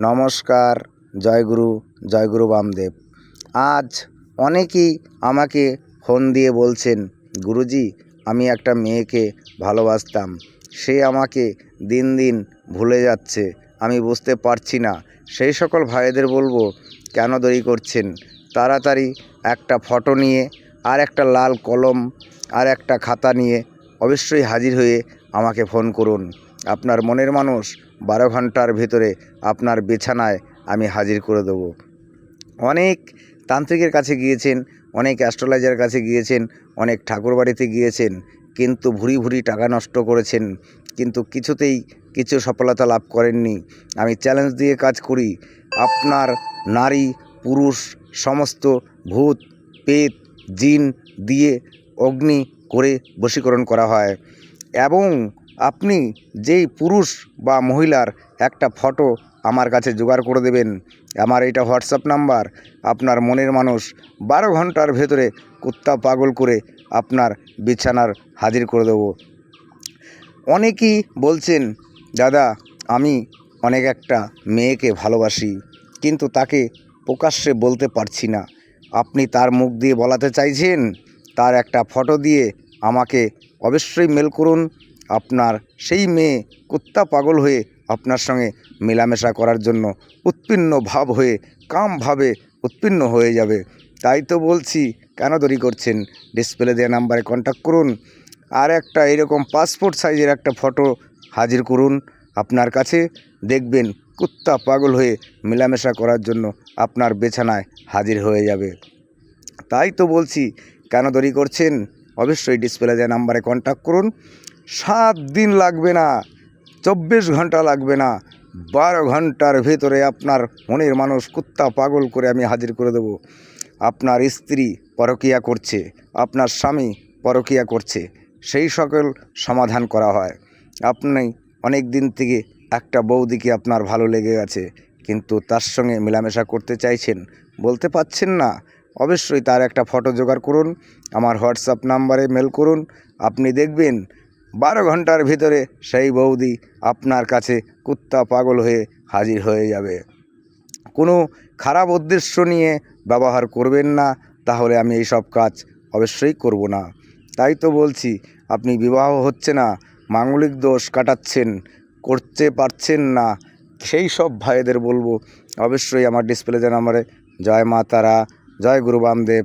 নমস্কার জয়গুরু জয়গুরু বামদেব। আজ অনেকেই আমাকে ফোন দিয়ে বলছেন, গুরুজি, আমি একটা মেয়েকে ভালোবাসতাম। সে আমাকে দিন দিন ভুলে যাচ্ছে। আমি বুঝতে পারছি না। সেই সকল ভাইদের বলব, কেন দেরি করছেন? তাড়াতাড়ি একটা ফটো নিয়ে, আর একটা লাল কলম, আর একটা খাতা নিয়ে অবশ্যই হাজির হয়ে আমাকে ফোন করুন। আপনার মনের মানুষ বারো ঘণ্টার ভিতরে আপনার বিছানায় আমি হাজির করে দেবো। অনেক তান্ত্রিকের কাছে গিয়েছেন, অনেক অ্যাস্ট্রোলজারের কাছে গিয়েছেন, অনেক ঠাকুরবাড়িতে গিয়েছেন, কিন্তু ভুরি ভুরি টাকা নষ্ট করেছেন, কিন্তু কিছুতেই কিছু সফলতা লাভ করেননি। আমি চ্যালেঞ্জ দিয়ে কাজ করি, আপনার নারী, পুরুষ, সমস্ত ভূত পেত জিন দিয়ে অগ্নি করে বশীকরণ করা হয়। এবং আপনি যেই পুরুষ বা মহিলার একটা ফটো আমার কাছে জোগাড় করে দেবেন, আমার এটা হোয়াটসঅ্যাপ নাম্বার, আপনার মনের মানুষ বারো ঘণ্টার ভেতরে কুত্তা পাগল করে আপনার বিছানার হাজির করে দেবো। অনেকেই বলছেন, দাদা, আমি অনেক একটা মেয়েকে ভালোবাসি, কিন্তু তাকে প্রকাশ্যে বলতে পারছি না। আপনি তার মুখ দিয়ে বলাতে চাইছেন, তার একটা ফটো দিয়ে আমাকে অবশ্যই মেল করুন। আপনার সেই মেয়ে কুত্তা পাগল হয়ে আপনার সঙ্গে মেলামেশা করার জন্য উৎপন্ন ভাব হয়ে কামভাবে উৎপন্ন হয়ে যাবে। তাই তো বলছি, কেন দেরি করছেন? ডিসপ্লে দেওয়া নাম্বারে কন্ট্যাক্ট করুন। আর একটা এরকম পাসপোর্ট সাইজের একটা ফটো হাজির করুন আপনার কাছে। দেখবেন কুত্তা পাগল হয়ে মেলামেশা করার জন্য আপনার বিছানায় হাজির হয়ে যাবে। তাই তো বলছি, কেন দেরি করছেন? অবশ্যই ডিসপ্লে দেওয়া নাম্বারে কন্ট্যাক্ট করুন। সাত দিন লাগবে না, চব্বিশ ঘণ্টা লাগবে না, বারো ঘণ্টার ভেতরে আপনার মনের মানুষ কুত্তা পাগল করে আমি হাজির করে দেবো। আপনার স্ত্রী পরকিয়া করছে, আপনার স্বামী পরকিয়া করছে, সেই সকল সমাধান করা হয়। আপনি অনেক দিন থেকে একটা বৌদিকে আপনার ভালো লেগে গেছে, কিন্তু তার সঙ্গে মেলামেশা করতে চাইছেন, বলতে পারছেন না। অবশ্যই তার একটা ফটো জোগাড় করুন, আমার হোয়াটসঅ্যাপ নাম্বারে মেল করুন। আপনি দেখবেন বারো ঘণ্টার ভিতরে সেই বৌদি আপনার কাছে কুত্তা পাগল হয়ে হাজির হয়ে যাবে। কোনো খারাপ উদ্দেশ্য নিয়ে ব্যবহার করবেন না, তাহলে আমি এই সব কাজ অবশ্যই করব না। তাই তো বলছি, আপনি বিবাহ হচ্ছে না, মাঙ্গলিক দোষ কাটাচ্ছেন, করতে পারছেন না, সেই সব ভাইদের বলব। অবশ্যই আমার ডিসপ্লে নাম্বারে জয় মা তারা জয় গুরু বামদেব